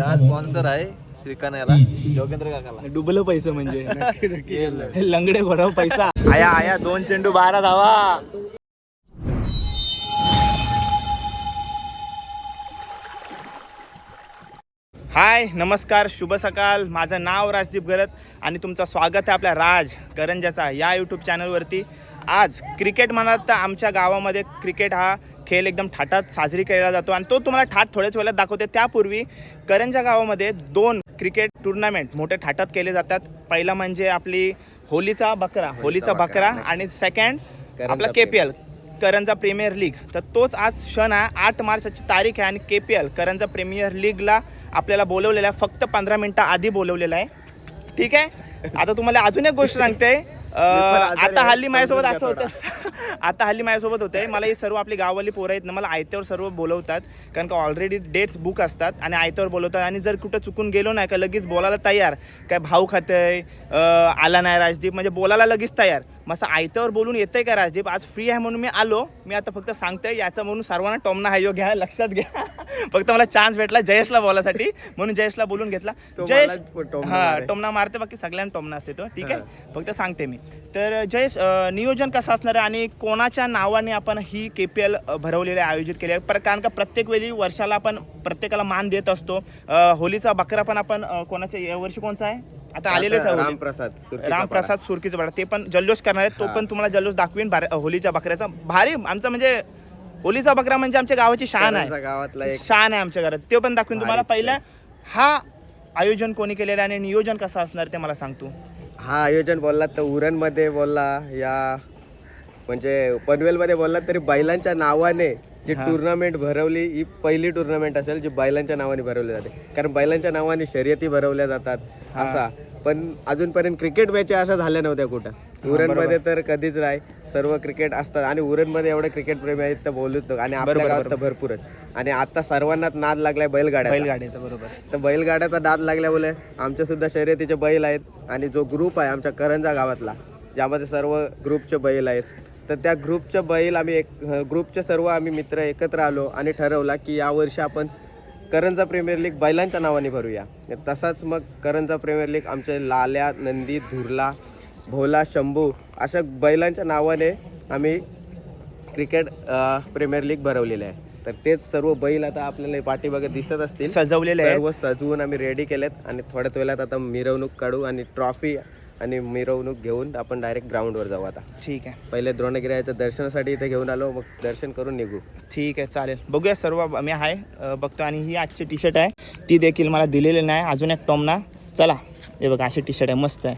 आज स्पॉन्सर आहे श्रीकांत याला योगेंद्र काकाला. डुबलं पैसे म्हणजे. लंगडे भराव पैसा. आया आया दोन चेंडू बारा धावा. हाय नमस्कार शुभ सकाळ माझं नाव राजदीप गरत आणि तुमचं स्वागत आहे आपल्या राज करंजाचा या यूट्यूब चॅनलवरती आज क्रिकेट म्हणाल तर आमच्या गावामध्ये क्रिकेट हा खेळ एकदम थाटात साजरी केला जातो आणि तो तुम्हाला ठाट थोड्याच वेळात दाखवते. त्यापूर्वी करंजा गावामध्ये दोन क्रिकेट टुर्नामेंट मोठ्या थाटात केले जातात. पहिला म्हणजे आपली होलीचा बकरा होलीचा बकरा आणि सेकंड आपला K P L Karanja premier league. तर तोच आज क्षण आहे. आठ मार्चची तारीख आहे आणि K P L Karanja premier लीगला आपल्याला बोलवलेलं आहे. फक्त पंधरा मिनटं आधी बोलवलेलं आहे. ठीक आहे? आता तुम्हाला अजून एक गोष्ट सांगते. आता हल्ली माझ्यासोबत असं होतं. आता हल्ली माझ्यासोबत होतंय. मला हे सर्व आपली गाववाली पोरं आहेत ना मला आयत्यावर सर्व बोलवतात. कारण का ऑलरेडी डेट्स बुक असतात आणि आयत्यावर बोलवतात. आणि जर कुठं चुकून गेलो नाही का लगेच बोलायला तयार. काय भाऊ खातंय आला नाही राजदीप म्हणजे बोलायला लगेच तयार. असं आयत्यावर बोलून येतंय का राजदीप? आज फ्री आहे म्हणून मी आलो. मी आता फक्त सांगतोय याचा म्हणून सर्वांना टोमना हायो घ्या लक्षात घ्या. फक्त मला चान्स भेटला जयेशला बोलासाठी म्हणून जयेशला बोलून घेतला. जयेश हा. टोमना मारते बाकी सगळ्यांना टोमना असते तो. ठीक आहे? फक्त सांगते मी. तर जयेश नियोजन कसं असणार आहे आणि कोणाच्या नावाने आपण ही के पी एल भरवलेली आहे, आयोजित केली आहे? पर कारण का प्रत्येक वेळी वर्षाला आपण प्रत्येकाला मान देत असतो. होलीचा बकरा पण आपण कोणाच्या या वर्षी कोणचा आहे? आता आलेलेच होली. रामप्रसाद रामप्रसाद सुरकीचा बडा ते पण जल्लोष करणार आहेत तो. पण तुम्हाला जल्लोष दाखवीन होलीच्या बकऱ्याचा. भारी आमचा म्हणजे होलीचा बकरा म्हणजे आमच्या गावाची शान आहे. गावातला एक शान आहे आमच्या घरात. ते पण दाखवीन तुम्हाला. पहिलं हा आयोजन कोणी केलेलं आहे आणि नियोजन कसं असणार ते मला सांगतो हा आयोजन बोलला तर उरणमध्ये बोलला या म्हणजे पनवेलमध्ये बोलला तरी बैलांच्या नावाने जी. टुर्नामेंट भरवली ही पहिली टुर्नामेंट असेल जी बैलांच्या नावाने भरवली जाते. कारण बैलांच्या नावाने शर्यती भरवल्या जातात. असा. पण अजूनपर्यंत क्रिकेट मॅच अशा झाल्या नव्हत्या कुठं. उरणमध्ये तर कधीच नाही. सर्व क्रिकेट असतात आणि उरणमध्ये एवढे क्रिकेट प्रेमी आहेत तर बोलूच नको आणि आपल्या गावात तर भरपूरच. आणि आता सर्वांनाच नाद लागलाय बैलगाड्या बैलगाडीचं बरोबर. तर बैलगाड्याचा नाद लागल्यामुळे आमच्या सुद्धा शर्यतीचे बैल आहेत आणि जो ग्रुप आहे आमच्या करंजा गावातला ज्यामध्ये सर्व ग्रुपचे बैल आहेत. तर त्या ग्रुपचे बैल आम्ही एक ग्रुपचे सर्व आम्ही मित्र एकत्र आलो आणि ठरवला की यावर्षी आपण करंजा प्रीमियर लीग बैलांच्या नावाने भरूया. तसाच मग करंजा प्रीमियर लीग आमचे लाल्या नंदी धुर्ला भोला शंभू अशा बैलांच्या नावाने आम्ही क्रिकेट प्रीमियर लीग भरवलेले आहे. तर तेच सर्व बैल आता आपल्याला पाठीमागे दिसत असतील. सजवलेले सर्व सजवून आम्ही रेडी केलेत आणि थोड्याच वेळात आता मिरवणूक काढू आणि ट्रॉफी आणि मिरवणूक घेऊन आपण डायरेक्ट ग्राउंडवर जाऊ आता. ठीक आहे. पहिले द्रोणगिराच्या दर्शनासाठी इथे घेऊन आलो मग दर्शन करून निघू. ठीक आहे चालेल. बघूया सर्व मी आहे बघतो आणि ही आजची टी शर्ट आहे. ती देखील मला दिलेली नाही अजून एक टॉमना चला हे बघा अशी टी शर्ट आहे मस्त आहे.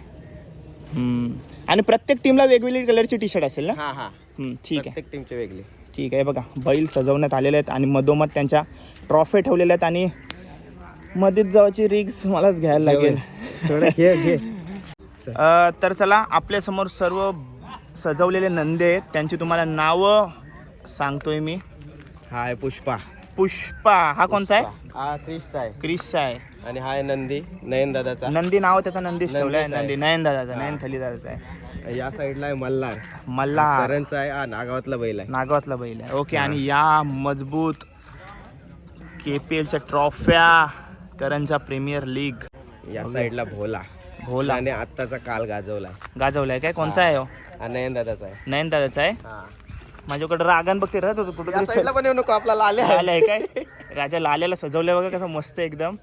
आणि प्रत्येक टीमला वेगवेगळी कलरची टी शर्ट असेल ना? हा हा. ठीक आहे. प्रत्येक टीमची वेगळी. ठीक आहे बघा बैल सजवण्यात आलेले आहेत आणि मधोमध त्यांच्या ट्रॉफी ठेवलेल्या आहेत आणि मध्येच जावाची रिक्स मलाच घ्यायला लागेल. थोडं घे घे. अ, तर चला आपल्यासमोर सर्व सजवलेले नंदे आहेत. त्यांची तुम्हाला नावं सांगतोय मी. हा आहे पुष्पा. पुष्पा. हा कोणचा आहे? हा क्रिस्टा आहे. क्रिसचा आहे. आणि हा आहे नंदी नयन दादाचा. नंदी नाव त्याचा नंदीच ठेवलं आहे नंदीच आहे. नंदी नयन दादाचा नयन थली दादाचा आहे. या साईडला आहे मल्हार. मल्हार. आहे हा नागावातला बैल आहे. नागावातला बैल आहे. ओके आणि या मजबूत के पी एलच्या ट्रॉफ्या करंजा प्रीमियर लीग. या साईडला भोला. भोला. आणि आत्ताचा काल गाजवला गाजवलाय काय? कोणचा आहे हो? नयन दादाचा आहे. नयन दादाचा आहे? हा. माझ्याकडे रागान बघते राहत होतो कुठं या साईडला पण येऊ नको आपला आहे. काय? राजा लाल्याला सजवलंय बघा कसं मस्त एकदम.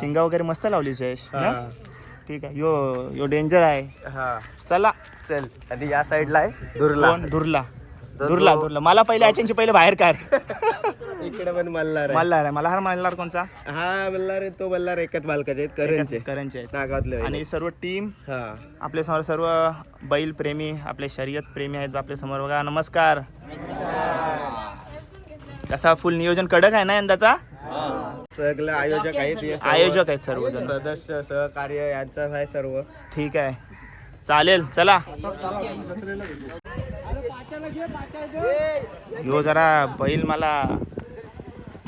शिंगा वगैरे मस्त लावली जयेश ना? ठीक आहे. यो यो डेंजर आहे. हा. चला. चल आणि या साईडला आहे दुर्ला. कोण? दुर्ला. दुर्ला दुर्ला. मला पहिले याच्यांची पहिले बाहेर कार इकडे पण मल्हार आहे. मल्हार आहे. मल्हार मल्हार कोणचा? हा मल्हार आहे तो मल्हार एकच मालकाचे आहेत करंचे करंचे आहेत नागावातले बैल. आणि सर्व टीम हा. आपल्यासमोर सर्व बैल प्रेमी आपले शर्यत प्रेमी आहेत आपल्यासमोर बघा. नमस्कार. कसा फुल नियोजन कडक आहे ना यंदाचा? सगळे आयोजक आहेत हे सर्व. आयोजक आहेत सर्वजण. सदस्य सहकार्य यांचाच आहे सर्व. ठीक आहे. चालेल चला. यो जरा बैल मला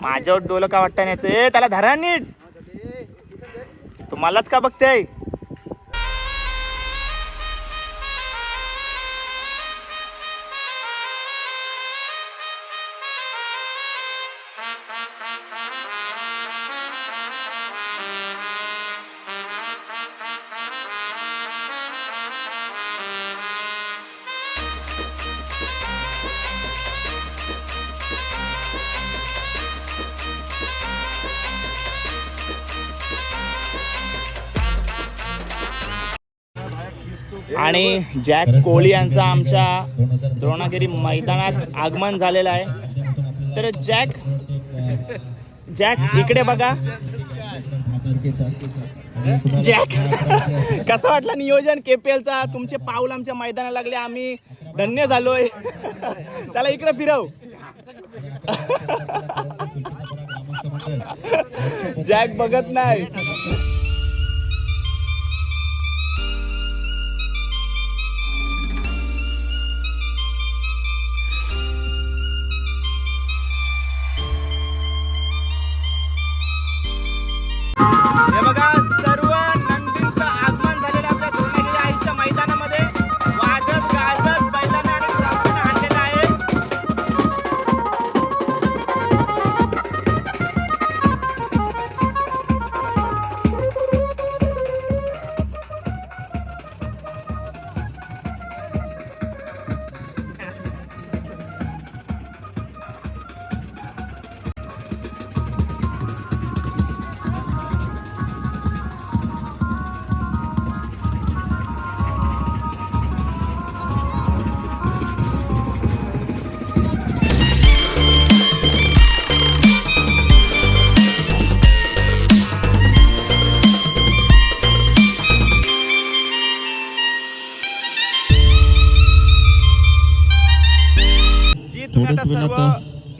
माझ्यावर डोलं का वाटतं नाही त्याला धरा नीट. तुम्हालाच का बघते? आणि जॅक कोहली यांचा आमच्या द्रोणागिरी मैदानात आगमन झालेलं आहे. तर जॅक जॅक इकडे बघा. जॅक कसं वाटलं नियोजन केपीएलचा? तुमचे पाऊल आमच्या मैदानाला लागले. आम्ही धन्य झालोय. त्याला इकडे फिरव. जॅक बघत नाही.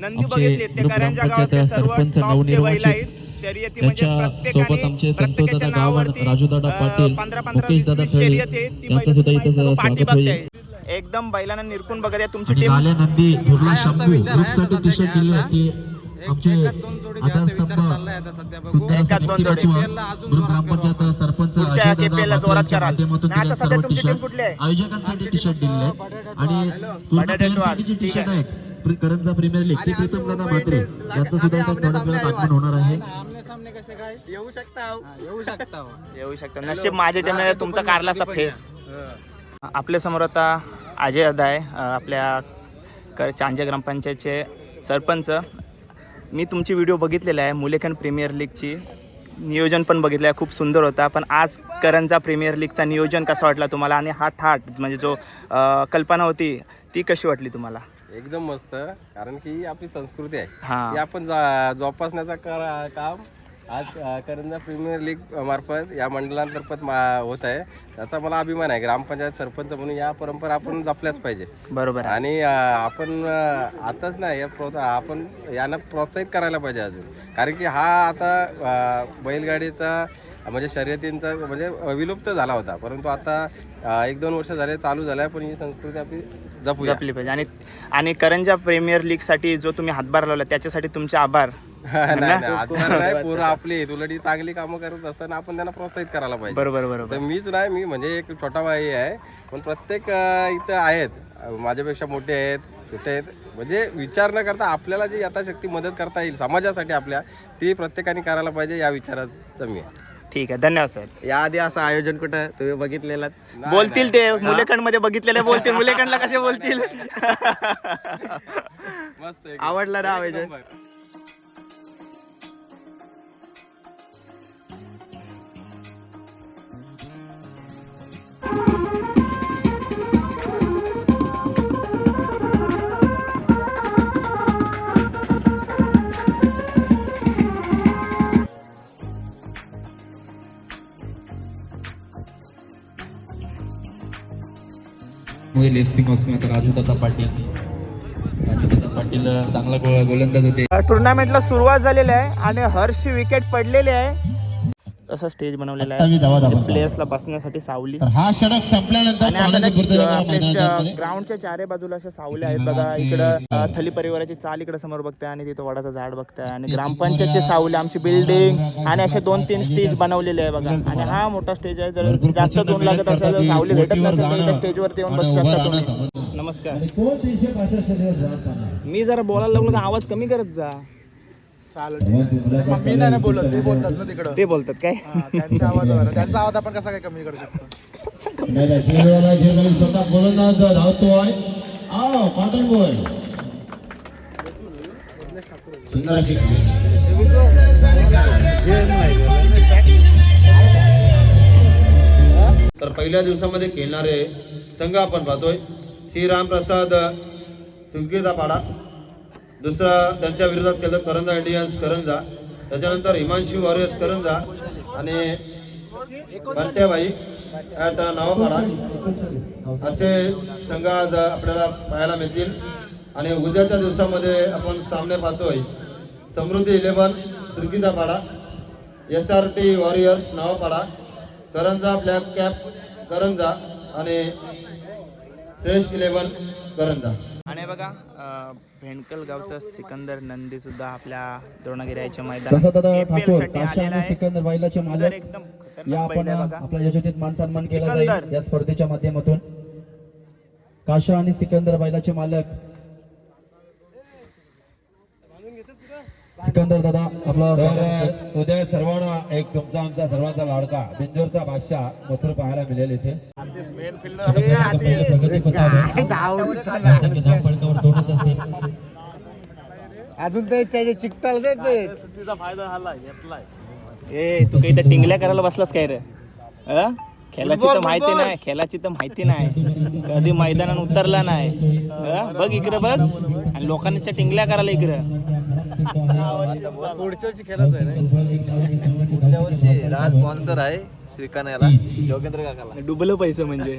नंदी बघितले ते करंजा गावातले सर्व टॉपचे बैल आहेत. प्रत्येकाच्या नावावरती, पंधरा पंधरा शर्यती. ती पाठी होईल. बघताय. एकदम बैलांना निरकून बघत आहे तुमची टीम नंदी धुर्ला शंभू ग्रुपसाठी टी शर्ट दिले आमचे? आयोजकांसाठी टी शर्ट दिले आहेत. आणि टी ठीक शर्ट आहे. आहेत? करंजा प्रीमियर लीग ती प्रीतम दादा म्हात्रे यांचं सुद्धा इथं थोड्याच वेळात आगमन होणार आहे. येऊ शकता येऊ शकता येऊ शकतं. नशीब माझ्या टीमने तुमचा कारला असता फेस. आपल्यासमोर आता अजय दादा आहे आपल्या क चांजे ग्रामपंचायतचे सरपंच. मी तुमची व्हिडिओ बघितलेला आहे मुलेखंड प्रीमियर लीगची. नियोजन पण बघितलं आहे खूप सुंदर होता. पण आज करंजा प्रीमियर लीगचा नियोजन कसा वाटला तुम्हाला? आणि हा ठाट म्हणजे जो कल्पना होती ती कशी वाटली तुम्हाला? एकदम मस्त कारण की ही आपली संस्कृती आहे. हां. ती आपण जा- जोपासण्याचा कर- काम आज अ, करंजा प्रीमियर लीग मार्फत या मंडळांतर्फत मा- होत आहे. त्याचा मला अभिमान आहे ग्रामपंचायत सरपंच म्हणून या परंपरा आपण जपल्याच पाहिजे. बरोबर आहे. आणि अ, आपण अ, आताच नाही या प्रोत्सा आपण यांना प्रोत्साहित करायला पाहिजे अजून. कारण की हा आता अ, बैलगाडीचा म्हणजे शर्यतींचा म्हणजे विलुप्त झाला होता. परंतु आता एक दोन वर्ष झाले चालू झालाय पण ही संस्कृती आपली जपूया जपली पाहिजे. आणि आणि करंजा प्रीमियर लीगसाठी जो तुम्ही हातभार लावला त्याच्यासाठी तुमचे आभार. नाही नाही आजकाल नाही पोरं आपली. ही चांगली कामं करत असताना आपण त्यांना प्रोत्साहित करायला पाहिजे. बरोबर बरोबर. तर मीच नाही मी म्हणजे एक छोटा भाई आहे. पण प्रत्येक इथं आहेत. माझ्यापेक्षा मोठे आहेत छोटे आहेत. म्हणजे विचार न करता आपल्याला जी यथाशक्ती मदत करता येईल समाजासाठी आपल्या ती प्रत्येकाने करायला पाहिजे या विचाराचं मी आहे. ठीक आहे धन्यवाद सर. याआधी असं आयोजन कुठं तुम्ही बघितलेलं? बोलतील ते मुलेखंडमध्ये बघितलेले बोलतील मुलेखंडला कसे बोलतील? मस्त आवडलं ना आयोजन? होईल एसपी आता राजूदादा पाटील. राजूदादा पाटील चांगला गोलंदाज होते. टुर्नामेंटला सुरुवात झालेली आहे आणि हर्षी विकेट पडलेली आहे. असं स्टेज बनवलेलं आहे. प्लेयर्सला बसण्यासाठी सावली. हा षटक संपल्यानंतर. ग्राउंडच्या चारे बाजूला अशा सावल्या आहेत. बघा इकडं थली परिवाराची चाल इकडे समोर बघताय आणि तिथं वडाचं झाड बघताय. आणि ग्रामपंचायतची सावली आमची बिल्डिंग आणि असे दोन तीन स्टेज बनवलेले आहे बघा. आणि हा मोठा स्टेज आहे. जर जास्त दोन लागत असेल तर सावली भेटत नसेल तर त्या स्टेजवरती येऊन बसू शकता तुम्ही. नमस्कार. मी जरा बोलायला लागलो तर आवाज कमी करत जा. मी नाही ना बोलत ते बोलतात ना तिकडं. ते बोलतात काय? हा, त्यांच्या आवाजावर त्यांचा आवाज आपण कसा काय कमी करू शकतो? नाही, नाही, शेरवाला जे काही स्वतः गोलंदाज धावतोय आओ कॉटन बॉय सुंदर अशी तर पहिल्या दिवसामध्ये खेळणारे संघ आपण पाहतोय. श्रीरामप्रसाद सुगीचा पाडा. दुसरा त्यांच्या विरोधात केलं करंजा इंडियन्स करंजा त्याच्यानंतर हिमांशी वॉरियर्स करंजा आणि बंट्याबाई ॲट नवापाडा. असे संघ आज आपल्याला पाहायला मिळतील. आणि उद्याच्या दिवसामध्ये आपण सामने पाहतोय Samruddhi eleven Surgijapada S R T warriors Navapada Karanja black cap Karanja आणि श्रेष्ठ इलेव्हन करंजा आणि बघा भेंडकल गावचा सिकंदर नंदी सुद्धा आपल्या द्रोणगिरीच्या तसा दादा मैदानात APL ठाकूरसाठी काशा आलेला आणि आहे सिकंदर बैलाचे तर मालक एकदम या खतरनाक बैल आपण आहे बघा आपल्या यशोचित मान सन्मान केला सिकंदर. जाईल या स्पर्धेच्या माध्यमातून काशा आणि सिकंदर बैलाचे मालक सिकंदर दादा आपला उद्या सर्वांना एक तुमचा आमचा सर्वांचा लाडका बिंजोरचा बादशाह मथुर पाहायला मिळेल इथे. अजून ते त्याचे चिकताल देते ए तू काही तर टिंगल्या करायला बसलास काय रे? अ? खेळाची तर माहिती नाही खेळाची तर माहिती नाही. कधी मैदानात उतरला नाही? बघ इकडे बघ. आणि लोकांच्या टिंगल्या करायला इकडं. पुढच्या वर्षी खेळत आहे पुढल्या वर्षी राज स्पॉन्सर आहे श्रीकांत याला योगेंद्र काकाला डुबलं पैसे म्हणजे.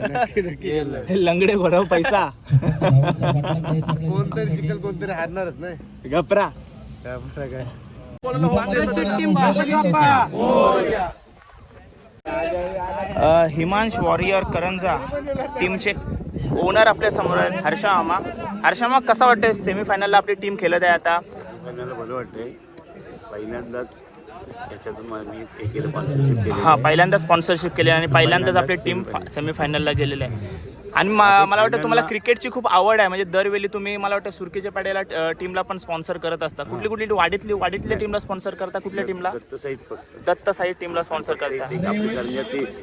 लंगडे भराव पैसा. कोणतरी चिकल कोणतरी हारणारच नाही. गपरा त्यामुळे काय? हिमांश वॉरियर करंजा टीमचे ओनर आपल्यासमोर आहेत हर्षा मामा हर्षा मामा कसा वाटतं सेमीफायनलला आपली टीम खेळत आहे आता? फायनलला वाटतंय. पहिल्यांदाच याच्यातून मा- हे केलं स्पॉन्सरशिप हा पहिल्यांदा स्पॉन्सरशिप केली आणि पहिल्यांदाच आपली टीम सेमीफायनलला गेलेली आहे. आणि मला वाटतं तुम्हाला क्रिकेटची खूप आवड आहे. म्हणजे दरवेळी तुम्ही मला वाटतं सुरकीच्या पाड्याला टीमला पण स्पॉन्सर करत असता. कुठली कुठली वाडीतली वाडीतल्या टीमला स्पॉन्सर करता कुठल्या टीमला? दत्त साई टीमला स्पॉन्सर करता.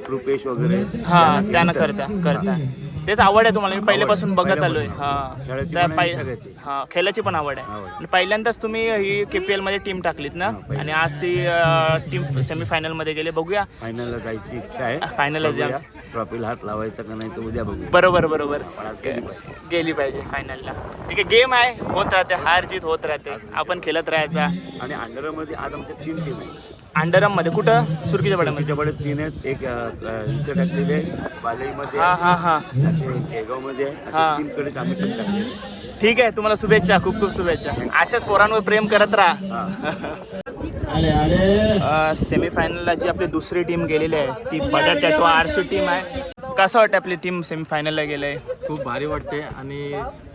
रुपेश वगैरे. हा त्यानं करता करता. तेच आवड आहे तुम्हाला. मी पहिल्यापासून बघत आलोय. हा. खेळाची पण. हा आवड आहे. आणि पहिल्यांदाच तुम्ही ही केपीएलमध्ये टीम टाकलीत ना? आणि आज ती टीम सेमीफायनलमध्ये गेले. बघूया. फायनलला जायची इच्छा आहे. फायनल ट्रॉफीला हात लावायचा का नाही तर उद्या बघू. बरोबर बरोबर. पण आज गेली पाहिजे. गेली पाहिजे फायनलला ठीक आहे गेम आहे होत राहते हार जीत होत राहते. आपण खेळत राहायचा. आणि अंडरमध्ये आज आमच्या तीन टीम आहे अंडरममध्ये कुठं? सुरकीच्या पाड्यामध्ये त्याच्याकडे तीन आहेत. एक इथे टाकलेले बालईमध्ये हा हा हा. हा. आम्ही टीम टाकलेली ठीक आहे तुम्हाला शुभेच्छा खूप खूप शुभेच्छा. अशाच पोरांवर प्रेम करत राहा. सेमीफायनलला जी आपली दुसरी टीम गेलेली आहे ती बडा टॅटो आरसी टीम आहे. कसं वाटतं आपली टीम सेमीफायनलला गेले खूप भारी वाटते आणि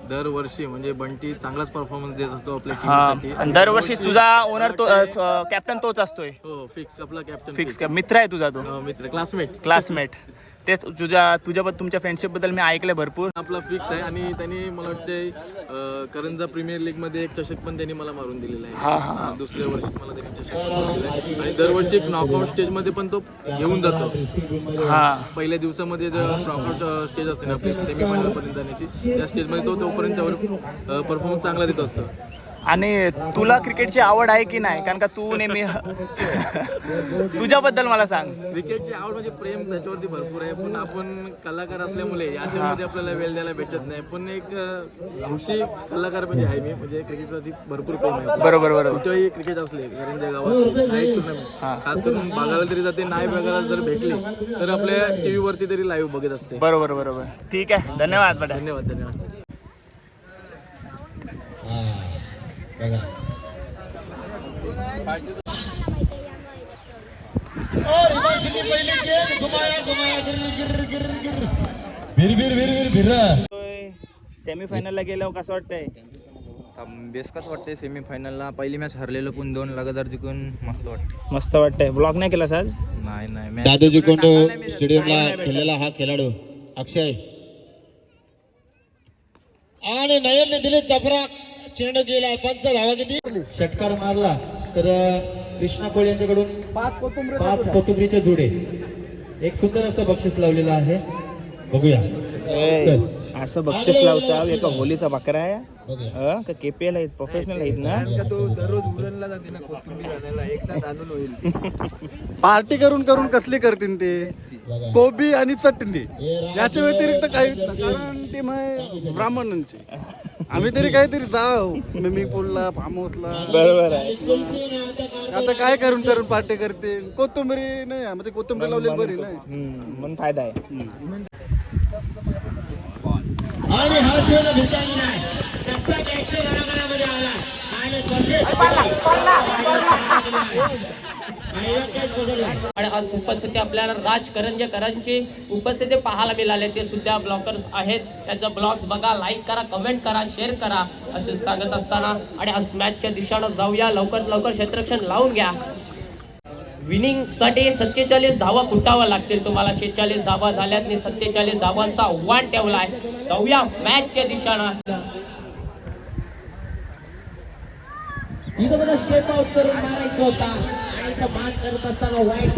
दरवर्षी म्हणजे बंटी चांगलाच परफॉर्मन्स देत असतो आपल्या हा टीमसाठी आणि दरवर्षी तुझा ओनर तो कॅप्टन तोच असतोय. हो फिक्स आपला कॅप्टन फिक्स मित्र आहे तुझा तो. मित्र क्लासमेट क्लासमेट तेच तुझ्या तुझ्याबद्दल तुमच्या फ्रेंडशिपबद्दल मी ऐकलंय भरपूर. आपला फिक्स आहे आणि त्यांनी मला वाटते करंजा प्रीमियर लीगमध्ये एक चषक पण त्यांनी मला मारून दिलेला आहे. हा, हा. दुसऱ्या वर्षी मला त्यांनी चषक दिलेला आहे. आणि दरवर्षी एक नॉकआउट स्टेजमध्ये पण तो घेऊन जातो. हा. पहिल्या दिवसामध्ये जर नॉकआउट स्टेज असते ना आपली सेमीफायनल पर्यंत जाण्याची त्या स्टेजमध्ये तो तोपर्यंत परफॉर्मन्स चांगला देत असतो. आणि तुला क्रिकेटची आवड आहे की नाही? कारण का तू नेहमी तुझ्याबद्दल मला सांग. क्रिकेटची आवड म्हणजे प्रेम त्याच्यावरती भरपूर आहे. पण आपण कलाकार असल्यामुळे याच्यामध्ये आपल्याला वेळ द्यायला भेटत नाही. पण एक हौशी कलाकार म्हणजे आहे मी. म्हणजे क्रिकेटवरती भरपूर प्रेम आहे. बरोबर बरोबर. कुठेही क्रिकेट असले करंजा गावात टुर्नामेंट. खास करून बघायला तरी जाते नाही बघायला जर भेटली तर आपल्या टीव्ही वरती तरी लाईव्ह बघत असते. बरोबर बरोबर. ठीक आहे. धन्यवाद धन्यवाद धन्यवाद. बघा. सेमीफायनलला गेल्यावर कसं वाटतंय? बेसकच वाटते सेमीफायनलला पहिली मॅच हरलेलो पण दोन लगातार जिंकून मस्त वाटते मस्त वाटतंय. ब्लॉग नाही केलास आज? नाही नाही मॅच दादोजी कोंडो स्टेडियमला खेळलेला हा खेळाडू अक्षय. आणि नयनने दिले चपरा चेंडू गेला पंच धावा किती? षटकार मारला तर कृष्णा कोळी यांच्याकडून पाच कोथंबरी पाच कोथिंबरीचे जुडे. एक सुंदर असं बक्षीस लावलेलं आहे. बघूया. चल. असं बक्षीस लावता एका होलीचा बकरा आहे. अं? का केपीएल आहेत प्रोफेशनल आहेत ना? तो दररोज उरणला जाते ना कोथिंबीर आणायला. एकदा होईल. पार्टी करून करून कसली करतील ते? कोबी आणि चटणी. याच्या व्यतिरिक्त काही कारण ते मग ब्राह्मणांचे. आम्ही तरी काहीतरी जाऊ. स्विमिंग पूलला फार्म हाऊसला बरोबर आहे. आता काय करून करून पार्टी करते? कोथिंबरी नाही म्हणजे कोथिंबरी लावलेली बरी नाही. म्हणून फायदा आहे. आणि हा खेळ भेटायला नाही. कसा घ्यायचं घराघरामध्ये आला. आणि आणि आज उपस्थिती आपल्याला राज करंजेकरांची उपस्थिती पाहायला मिळाले. ते सुद्धा ब्लॉगर्स आहेत. त्याचं ब्लॉग्स बघा लाईक करा कमेंट करा शेअर करा असे सांगत असताना. आणि आज मॅचच्या दिशेनं जाऊया. लवकर लवकर क्षेत्ररक्षण लावून घ्या. विनिंगसाठी सत्तेचाळीस धावा फुटाव्या लागतील. तुम्हाला शेहेचाळीस धावा झाल्यात मी सत्तेचाळीस धावांचा आव्हान आहे. जाऊया मॅचच्या दिशेनं. इथं मला स्टेप आउट करून मारायचं होता. इथं मात करत असताना वाईट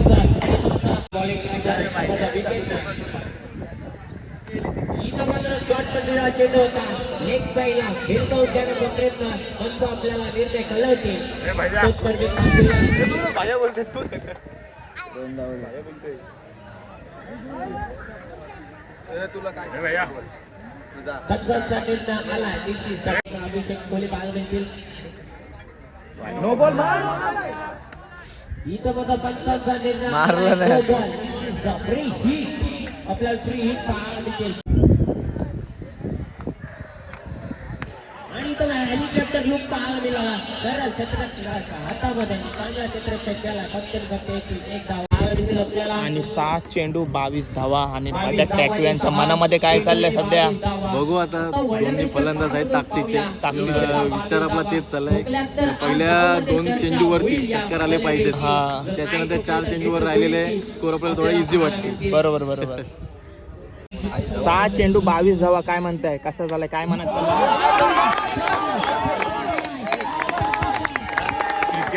इथं मात्र शॉर्ट पडलेला चेंडू होता. लेग साईडला हिरकावून देण्याचा प्रयत्न. पंच आपल्याला निर्णय कळवते आला निश्चित. अभिषेक कोहली नो बॉल इथं बघा पंचांचा निर्णय मारलं नाही. फ्री आपल्याला फ्री हिट पाहायला आणि इथं हेलिकॉप्टर लुक पाहायला मिळाला क्षेत्ररक्षकाच्या हातामध्ये चांगला क्षेत्ररक्षक फक्त एक धाव. आणि सात चेंडू बावीस धावा आणि माझ्या टॅटू यांच्या मनामध्ये काय चाललंय सध्या? बघू आता दोन्ही फलंदाज आहेत ताकदीचे. विचार आपला तेच चाललाय. पहिल्या दोन चेंडूवरती षटकार आले पाहिजेत. हा. त्याच्यानंतर चार चेंडूवर राहिलेले स्कोर आपल्याला थोडा इझी वाटते. बरोबर बरोबर. सहा चेंडू बावीस धावा काय म्हणताय? कसं झालंय? काय म्हणत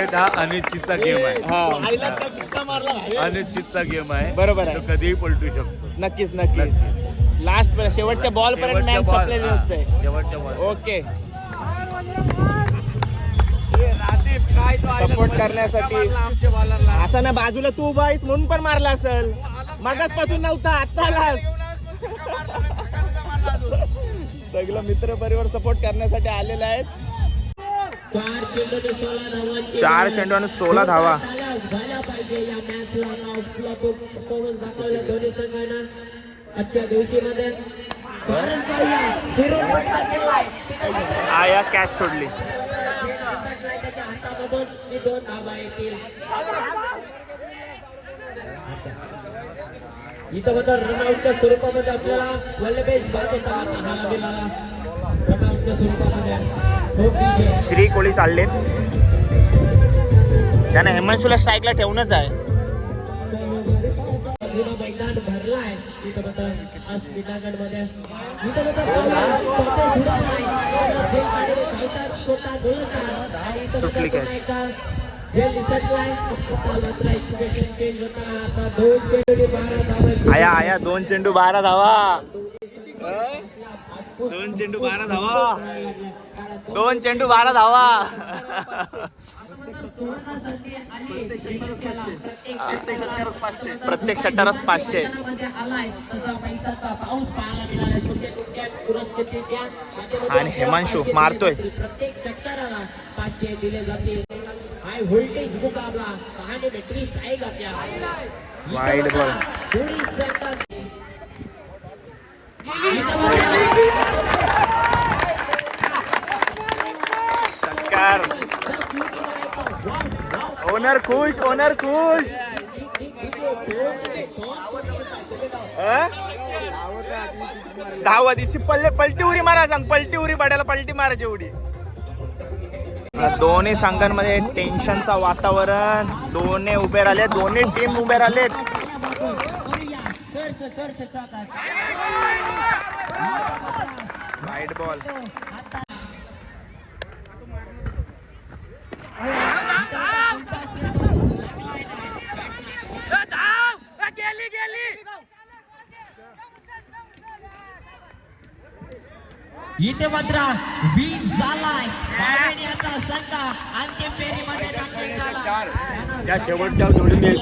क्रिकेट हा अनिश्चितचा गेम आहे. हा. अनिश्चितचा गेम आहे. बरोबर आहे. तो कधीही पलटू शकतो. नक्कीच नक्कीच. लास्ट शेवटच्या बॉल पर्यंत मॅच ball, संपलेली हा, असते. शेवटच्या बॉल ओके सपोर्ट करण्यासाठी. असं ना बाजूला तू उभा आहेस म्हणून पण मारला असेल. मागासपासून नव्हता आता आलास सगळं मित्र परिवार सपोर्ट करण्यासाठी आलेला आहे चार चेंडू आणि सोळा धावा. आया कॅच सोडली. इथं मात्र रनआउटच्या स्वरूपामध्ये आपल्याला वल्लभेश पाहायला मिळाला रनआउटच्या स्वरूपामध्ये. हो श्री कोळी चालले त्यानं हेमंशूला स्ट्राईकला ठेवूनच आहे. सुटली दोन चेंडू धावा आया आया दोन चेंडू बारा धावा. दोन चेंडू बारा धावा. दोन चेंडू बारा धावा. प्रत्येक षटकारच पाचशे. आणि हेमांशू मारतोय. दिले जातील. यार ओनर खुश ओनर खुश धावा दहावा दिवशी पल्ले पलटी उरी मारा सांग पलटी उरी पाड्याला पलटी मारायची एवढी दोन्ही संघांमध्ये टेन्शनचं वातावरण दोन्ही उभे राहिले दोन्ही टीम उभे राहिलेत सर्च बॉल इथे मात्र वीज झालाय. याचा संघ अंतिम फेरीमध्ये दाखल झाला. त्या शेवटच्या जोडीने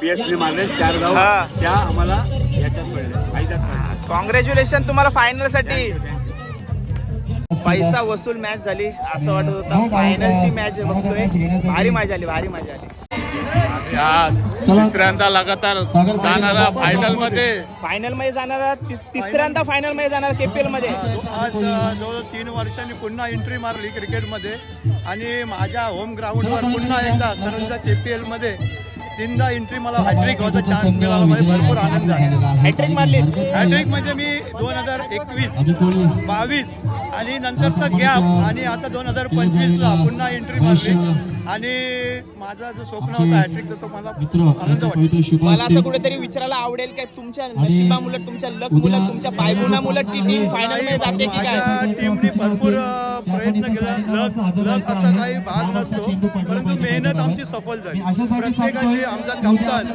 पी एस मारले. चार धाव. त्या आम्हाला याच्यात पडल्या फायद्यात कॉंग्रॅच्युलेशन तुम्हाला फायनलसाठी. पैसा वसूल मॅच झाली असं वाटत होतं. फायनलची मॅच बघतोय. भारी मजा आली भारी मजा आली तिसऱ्यांदा लगातार जाणारा फायनलमध्ये फायनलमध्ये जाणारा ति- तिसऱ्यांदा फायनलमध्ये जाणार केपीएलमध्ये. आज जवळ तीन वर्षांनी पुन्हा एंट्री मारली क्रिकेटमध्ये आणि माझ्या होम ग्राउंडवर पुन्हा एकदा करंजा के पी एलमध्ये तीनदा एंट्री मला हॅट्रिक होता चान्स मिळाला म्हणजे भरपूर आनंद आहे हॅट्रिक मारली. हॅट्रिक म्हणजे मी दोन हजार एकवीस बावीस आणि नंतरचा गॅप आणि आता दोन हजार पंचवीसला पुन्हा एंट्री मारली. आणि माझा जो स्वप्न होता हॅट्रिकचा तो मला आनंद वाटतो मला असं कुठेतरी विचारायला आवडेल काय तुमच्या नशिबा मुलं तुमच्या लक मुलं तुमच्या पायगुणा मुलं ती टीम फायनलमध्ये जाते की काय? टीमने भरपूर प्रयत्न केला. लक लक असा काही भाग नसतो परंतु मेहनत आमची सफल झाली. प्रत्येकाची आमचा कप्तान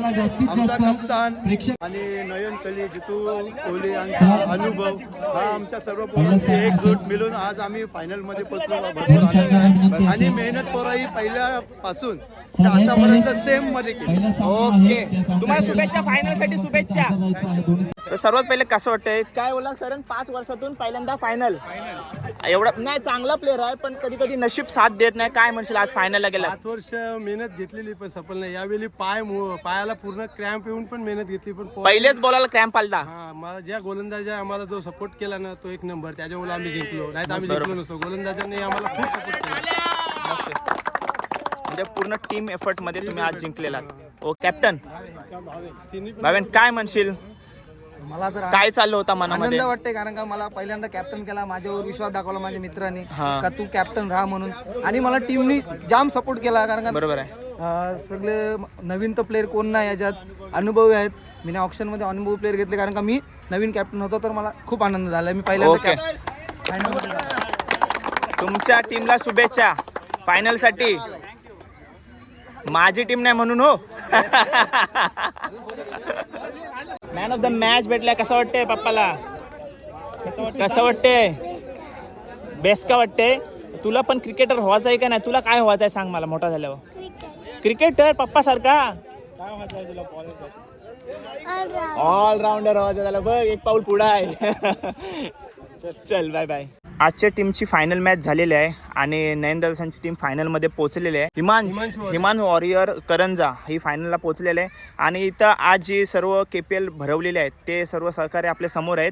आमचा कप्तान आणि नयन कली जितू कोहली यांचा अनुभव हा आमच्या सर्व पोरांची एकजूट मिळून आज आम्ही फायनलमध्ये पोहोचलो. आणि मेहनत पोराही पहिल्यापासून आतापर्यंत सेममध्ये ओके तुम्हाला शुभेच्छा फायनलसाठी शुभेच्छा. तर सर्वात पहिले कसं वाटतंय? काय बोला कारण? पाच वर्षातून पहिल्यांदा फायनल एवढा नाही चांगला प्लेअर आहे पण कधी कधी नशीब साथ देत नाही. काय म्हणशील आज फायनलला गेला पाच वर्ष मेहनत घेतलेली पण सफल नाही. यावेळी पाय मो- पायाला पूर्ण क्रॅम्प येऊन पण मेहनत घेतली पण पो- पहिलेच बॉलाला क्रॅम्प आलता. हा मला ज्या गोलंदाजा आम्हाला जो सपोर्ट केला ना तो एक नंबर त्याच्यामुळे आम्ही जिंकलो. नाही तर आम्ही जिंकलो नसतो. गोलंदाजांनी आम्हाला खूप सपोर्ट केला. म्हणजे पूर्ण टीम एफर्टमध्ये तुम्ही आज जिंकलेला ओ कॅप्टन भावेन काय म्हणशील? मला तर काय चाललं होतं मनामध्ये? आनंद वाटते कारण का मला पहिल्यांदा कॅप्टन केला माझ्यावर विश्वास दाखवला माझ्या मित्रांनी. हा. का तू कॅप्टन राहा म्हणून. आणि मला टीमनी जाम सपोर्ट केला कारण का बरोबर आहे. अं, सगळे नवीन तर प्लेअर कोण नाही याच्यात. अनुभवी आहेत. मी ऑप्शनमध्ये अनुभवी प्लेअर घेतले कारण का मी नवीन कॅप्टन होतो तर मला खूप आनंद झाला. मी पहिल्यांदा ओके. झालो. तुमच्या टीमला शुभेच्छा. फायनलसाठी. माझी टीम नाही म्हणून हो. मॅन ऑफ द मॅच भेटलाय. कसं वाटतंय पप्पाला? कसं वाटतंय? बेस्ट का वाटतंय? तुला पण क्रिकेटर व्हायचं आहे का नाही? तुला काय व्हायचं आहे सांग मला मोठा झाल्यावर. क्रिकेटर पप्पा सारखा ऑलराऊंडर व्हायचं झालं बघ एक पाऊल पुढं आहे. चल चल बाय बाय आजच्या टीमची फायनल मॅच झालेली आहे आणि नयन दादांची टीम फायनलमध्ये पोहोचलेली आहे. हिमान हिमान वॉरियर करंजा ही फायनलला पोहोचलेले आहे. आणि इथं आज जी सर्व के पी एल भरवलेले आहेत ते सर्व सहकारी आपल्यासमोर आहेत.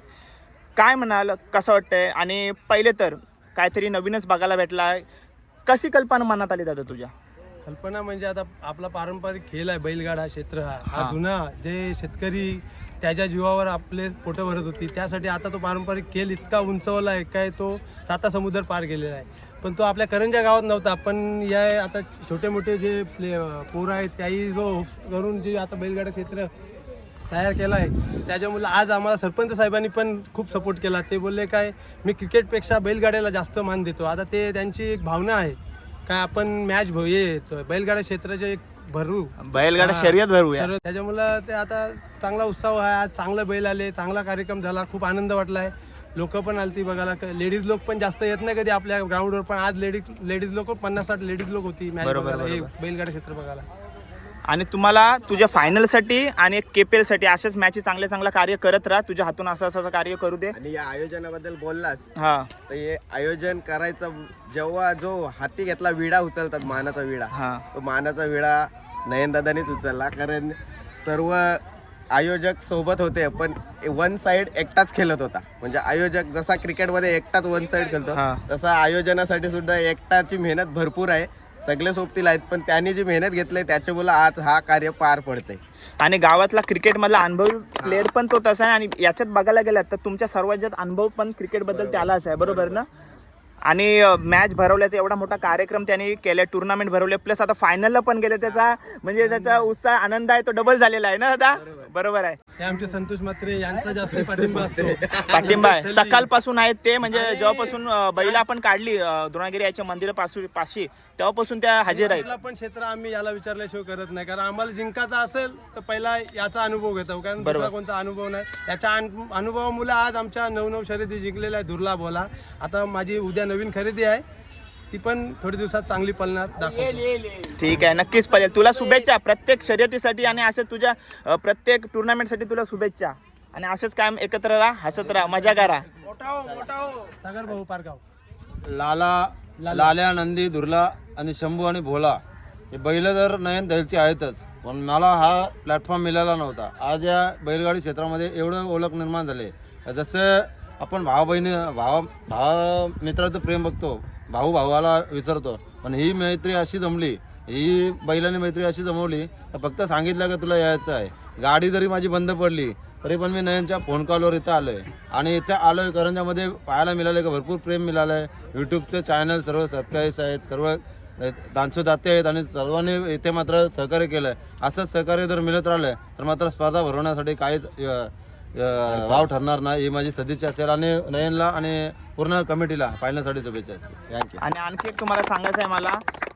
काय म्हणाल कसं वाटतंय? आणि पहिले तर काहीतरी नवीनच बघायला भेटला आहे. कशी कल्पना मनात आली दादा तुझ्या? कल्पना म्हणजे आता आपला पारंपरिक खेळ आहे बैलगाडा क्षेत्र हा हा. जुना जे शेतकरी त्याच्या जीवावर आपले पोटं भरत होती. त्यासाठी आता तो पारंपरिक खेळ इतका उंचवला आहे काय तो साता समुद्र पार गेलेला आहे. पण तो आपल्या करंजा गावात नव्हता पण या आता छोटे मोठे जे प्ले पोरं आहेत त्याही जो करून जे आता बैलगाडा क्षेत्र तयार केला आहे त्याच्यामुळे आज आम्हाला सरपंच साहेबांनी पण खूप सपोर्ट केला. ते बोलले काय मी क्रिकेटपेक्षा बैलगाड्याला जास्त मान देतो. आता ते त्यांची एक भावना आहे काय आपण मॅच भो येतो बैलगाडा क्षेत्राचे एक भरू. बैलगाडा. शर्यत भरूया सर्व- त्याच्यामुळं ते आता चांगला उत्साह आहे. आज चांगलं बैल आले चांगला कार्यक्रम झाला खूप आनंद वाटला आहे लोक पण आलती बघायला. लेडीज लोक पण जास्त येत नाही कधी आपल्या ग्राउंडवर पण आज लेडीज लेडीज लोक पन्नास साठ लेडीज लोक होती मॅच बघायला. हे. बैलगाडा क्षेत्र बघायला. आणि तुम्हाला तुझ्या फायनलसाठी आणि के पी एलसाठी असेच मॅची चांगले चांगलं कार्य करत राहा. तुझ्या हातून असं असं कार्य करू दे. आणि या आयोजनाबद्दल बोललास हा. तर हे आयोजन करायचं जेव्हा जो हाती घेतला विडा उचलतात मानाचा विडा. हा. तो मानाचा विडा नयनदादानीच उचलला कारण सर्व आयोजक सोबत होते पण वन साइड एकटाच खेळत होता. म्हणजे आयोजक जसा क्रिकेटमध्ये एकटाच वन साइड खेळतो. तसा आयोजनासाठी सुद्धा एकटाची मेहनत भरपूर आहे. सगळे सोबतील आहेत पण त्यांनी जी मेहनत घेतली त्याच्यामुळे आज हा कार्य पार पडतंय. आणि गावातला क्रिकेटमधला अनुभवी प्लेअर पण तो तसा आहे आणि याच्यात बघायला गेलात तर तुमच्या सर्वात जास्त अनुभव पण क्रिकेटबद्दल त्यालाच आहे बरोबर ना? आणि मॅच भरवल्याचा एवढा मोठा कार्यक्रम त्यांनी केला टुर्नामेंट भरवले प्लस आता फायनलला पण गेले त्याचा म्हणजे त्याचा उत्साह आनंद आहे तो डबल झालेला आहे ना दादा? बरोबर आहे. हे आमचे संतोष मात्रे यांचा जास्त पाठिंबा असतो. पाठिंबा आहे. सकाळपासून आहेत ते म्हणजे जेव्हापासून अं, बैल आपण काढली अं, द्रोणागिरी याच्या मंदिरापासून पाशी तेव्हापासून त्या हजेर आहेत. पण क्षेत्र आम्ही याला विचारल्याशिवाय करत नाही. कारण आम्हाला जिंकायचा असेल तर पहिला याचा अनुभव घेतो. कारण बरोबर. दुसरा कोणता अनुभव नाही. याच्या अनु- अनुभवामुळे आज आमच्या नऊ नऊ खरेदी जिंकलेल्या आहे दुर्लाभ होला आता माझी उद्या नवीन खरेदी आहे. ती पण थोडी दिवसात चांगली पळणार दाखवतो. ठीक आहे नक्कीच पाहिजे तुला शुभेच्छा प्रत्येक शर्यतीसाठी आणि असे तुझ्या अं, प्रत्येक टुर्नामेंटसाठी तुला शुभेच्छा. आणि असेच कायम एकत्र राहा हसत राहा मजा करा. सागर भाऊ पारगाव. लाला लाल्या नंदी दुर्ला आणि शंभू आणि भोला हे बैल तर नयन दलचे आहेतच. पण मला हा प्लॅटफॉर्म मिळाला नव्हता. आज या बैलगाडी क्षेत्रामध्ये एवढं ओळख निर्माण झाले. जसं आपण भावा बहिणी भावा भावा मित्राचं प्रेम बघतो भाऊ भावाला विचारतो पण ही मैत्री अशी जमली ही बैलाने मैत्री अशी जमवली तर फक्त सांगितलं का तुला यायचं आहे? गाडी जरी माझी बंद पडली तरी पण मी नयनच्या फोन कॉलवर इथं आलो आहे आणि इथे आलो आहे करंजामध्ये पाहायला मिळालं का भरपूर प्रेम मिळालं आहे यूट्यूबचं चॅनल सर्व सबस्क्राईब्स आहेत सर्व दानसू दाते आहेत आणि सर्वांनी इथे मात्र सहकार्य केलं आहे असंच सहकार्य जर मिळत राहिलं तर मात्र स्पर्धा भरवण्यासाठी काहीच वाव ठरणार नाही. ही माझी सदिच्छा असेल. आणि नयनला आणि पूर्ण कमिटीला पाहिण्यासाठी शुभेच्छा असतील. थँक्यू आणि आणखी एक तुम्हाला सांगायचं आहे मला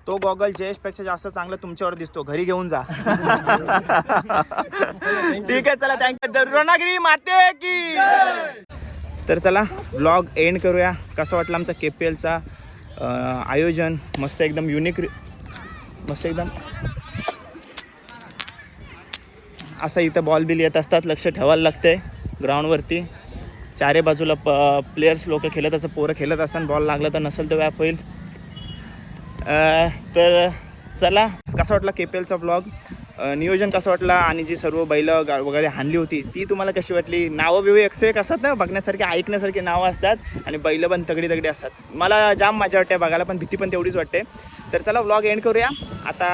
तो गॉगल जयेशपेक्षा जास्त चांगला तुमच्यावर दिसतो. घरी घेऊन जा. ठीक आहे चला थँक्यू द्रोणागिरी माते की तर चला ब्लॉग एंड करूया. कसं वाटलं आमचा के पी एलचा आयोजन? मस्त एकदम युनिक मस्त एकदम. असं इथं बॉल बिल येत असतात लक्ष ठेवायला लागतंय ग्राउंडवरती चारे बाजूला प प्लेयर्स लोक खेळत असं पोरं खेळत असताना बॉल लागला तर नसेल तर व्याप होईल. तर चला कसा वाटला के पी एलचा ब्लॉग नियोजन कसं वाटलं? आणि जी सर्व बैल गा- वगैरे हाणली होती ती तुम्हाला कशी वाटली? नावं बिवं एक असतात ना बघण्यासारखी ऐकण्यासारखी नावं असतात आणि बैल पण तगडी तगडी असतात. मला जाम मजा वाटते बघायला पण भीती पण तेवढीच वाटते. तर चला व्लॉग एंड करूया. आता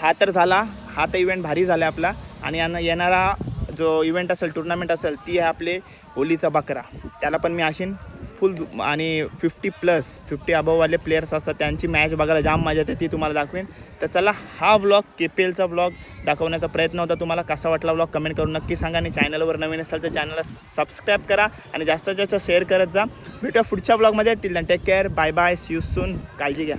हा तर झाला हा तर इव्हेंट भारी झाला आपला. आणि यांना येणारा जो इव्हेंट असेल टुर्नामेंट असेल ती आहे आपले होलीचा बकरा. त्याला पण मी अशीन फुल आणि फिफ्टी प्लस फिफ्टी अबववाले प्लेयर्स असतात त्यांची मॅच बघायला जाम मजा येते ती तुम्हाला दाखवेन. तर चला हा ब्लॉग के पी एलचा ब्लॉग दाखवण्याचा प्रयत्न होता. तुम्हाला कसा वाटला ब्लॉग कमेंट करून नक्की सांगा. आणि चॅनलवर नवीन असाल तर चॅनलला सबस्क्राईब करा आणि जास्तीत जास्त शेअर करत जा. भेटूया पुढच्या ब्लॉगमध्ये till take care bye bye see you soon काळजी घ्या.